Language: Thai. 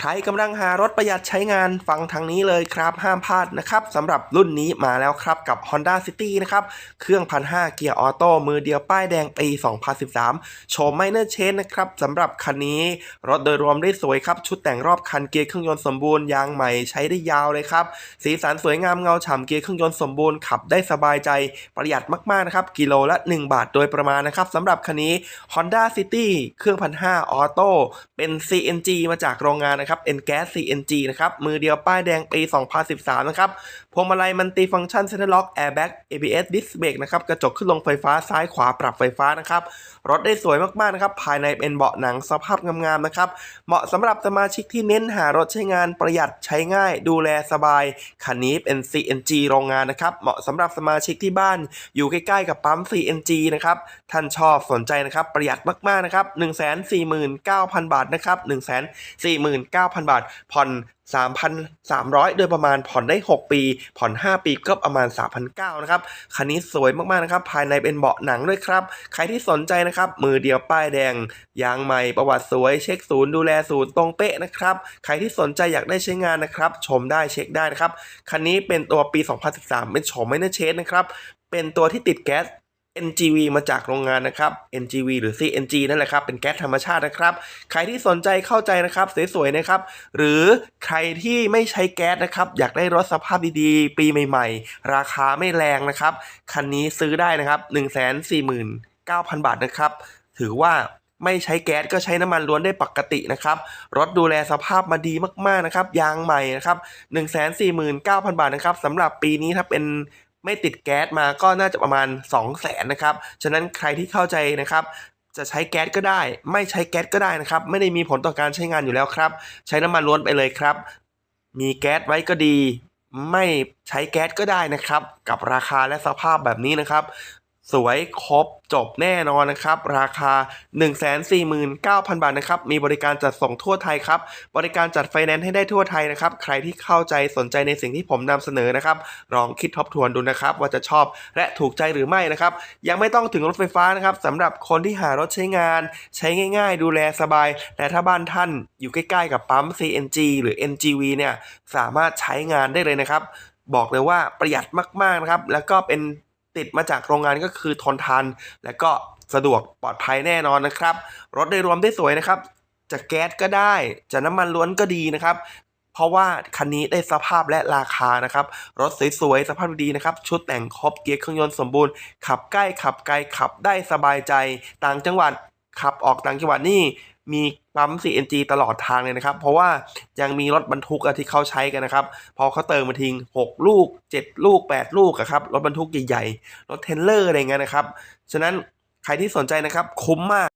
ใครกำลังหารถประหยัดใช้งานฟังทางนี้เลยครับ ห้ามพลาดนะครับสำหรับรุ่นนี้มาแล้วครับกับ Honda City นะครับ เครื่อง 1,500 เกียร์ออโต้มือเดียวป้ายแดงปี 2013 โฉมไมเนอร์เชนนะครับสำหรับคันนี้รถโดยรวมได้สวยครับ ชุดแต่งรอบคันเกียร์เครื่องยนต์สมบูรณ์ยางใหม่ใช้ได้ยาวเลยครับ สีสันสวยงามเงาฉ่ำเกียร์เครื่องยนต์สมบูรณ์ขับได้สบายใจประหยัดมากๆนะครับกิโลละ 1 บาทโดยประมาณนะครับสำหรับคันนี้ Honda City เครื่อง 1,500 ออโต้เป็น CNG มาจากโรงงานนะครับ N Gas CNG นะครับ มือเดียวป้ายแดงปี 2013 นะครับ พวงมาลัยมันติฟังก์ชันเซ็นทรัลล็อกแอร์แบ็ก ABS ดิสเบรกนะครับ กระจกขึ้นลงไฟฟ้าซ้ายขวาปรับไฟฟ้านะครับ รถได้สวยมากๆนะครับ ภายในเป็นเบาะหนังสภาพงามๆนะครับ เหมาะสำหรับสมาชิกที่เน้นหารถใช้งานประหยัดใช้ง่าย ดูแลสบาย คันนี้เป็น CNG โรงงานนะครับ เหมาะสำหรับสมาชิกที่บ้าน อยู่ใกล้ๆกับปั๊ม CNG นะครับ ท่านชอบสนใจนะครับ ประหยัดมากๆนะครับ149,000 บาทนะครับ149,000 9,000 บาท ผ่อน 3,300 โดยประมาณผ่อนได้ 6 ปี ผ่อน 5 ปีก็ประมาณ 3,900นะครับ คันนี้สวยมากๆนะครับ ภายในเป็นเบาะหนังด้วยครับ ใครที่สนใจนะครับ มือเดียวป้ายแดง ยางใหม่ ประวัติสวย เช็คศูนย์ดูแลศูนย์ตรงเป๊ะนะครับ ใครที่สนใจอยากได้ใช้งานนะครับ ชมได้เช็คได้นะครับ คันนี้เป็นตัวปี 2013 เป็นโฉมไม่เนอร์เชนนะครับ เป็นตัวที่ติดแก๊ส NGV มาจากโรงงานนะครับ NGV หรือ CNG นั่นแหละครับ เป็นแก๊สธรรมชาตินะครับ ใครที่สนใจเข้าใจนะครับ สวยๆนะครับ หรือใครที่ไม่ใช้แก๊สนะครับ อยากได้รถสภาพดีๆ ปีใหม่ๆ ราคาไม่แรงนะครับ คันนี้ซื้อได้นะครับ 149,000 บาทนะครับ ถือว่าไม่ใช้แก๊สก็ใช้น้ำมันล้วนได้ปกตินะครับ รถดูแลสภาพมาดีมากๆนะครับ ยางใหม่นะครับ 149,000 บาทนะครับสำหรับปีนี้ถ้าเป็น ไม่ติดแก๊สมาก็น่าจะประมาณ 2 0 0แสนนะครับ ฉะนั้นใครที่เข้าใจนะครับจะใช้แก๊สก็ได้ ไม่ใช้แก๊สก็ได้นะครับ ไม่ได้มีผลต่อการใช้งานอยู่แล้วครับ ใช้น้ำมันล้วนไปเลยครับ มีแก๊สไว้ก็ดี ไม่ใช้แก๊สก็ได้นะครับ กับราคาและสภาพแบบนี้นะครับ สวยครบจบแน่นอนนะครับ ราคา 149,000 บาทนะครับ มีบริการจัดส่งทั่วไทยครับ บริการจัดไฟแนนซ์ให้ได้ทั่วไทยนะครับ ใครที่เข้าใจสนใจในสิ่งที่ผมนำเสนอนะครับ ลองคิดทบทวนดูนะครับ ว่าจะชอบและถูกใจหรือไม่นะครับ ยังไม่ต้องถึงรถไฟฟ้านะครับสำหรับคนที่หารถใช้งาน ใช้ง่าย ๆ ดูแลสบาย และถ้าบ้านท่านอยู่ใกล้ๆกับปั๊ม CNG หรือ NGV เนี่ยสามารถใช้งานได้เลยนะครับ บอกเลยว่าประหยัดมากๆนะครับ แล้วก็เป็น ติดมาจากโรงงานก็คือทนทาน และก็สะดวกปลอดภัยแน่นอนนะครับ รถโดยรวมได้สวยนะครับ จะแก๊สก็ได้ จะน้ำมันล้วนก็ดีนะครับเพราะว่าคันนี้ได้สภาพและราคานะครับ รถสวยๆ สภาพดีนะครับ ชุดแต่งครบเกียร์เครื่องยนต์สมบูรณ์ ขับใกล้ขับไกลขับได้สบายใจ ต่างจังหวัดขับออกต่างจังหวัดนี่ มีปั๊ม CNG ตลอดทางเลยนะครับ เพราะว่ายังมีรถบรรทุกที่เขาใช้กันนะครับ พอเขาเติมมาทิ้ง 6 ลูก 7 ลูก 8 ลูกครับ รถบรรทุกใหญ่ๆ รถเทนเลอร์อะไรเงี้ยนะครับ ฉะนั้นใครที่สนใจนะครับคุ้มมาก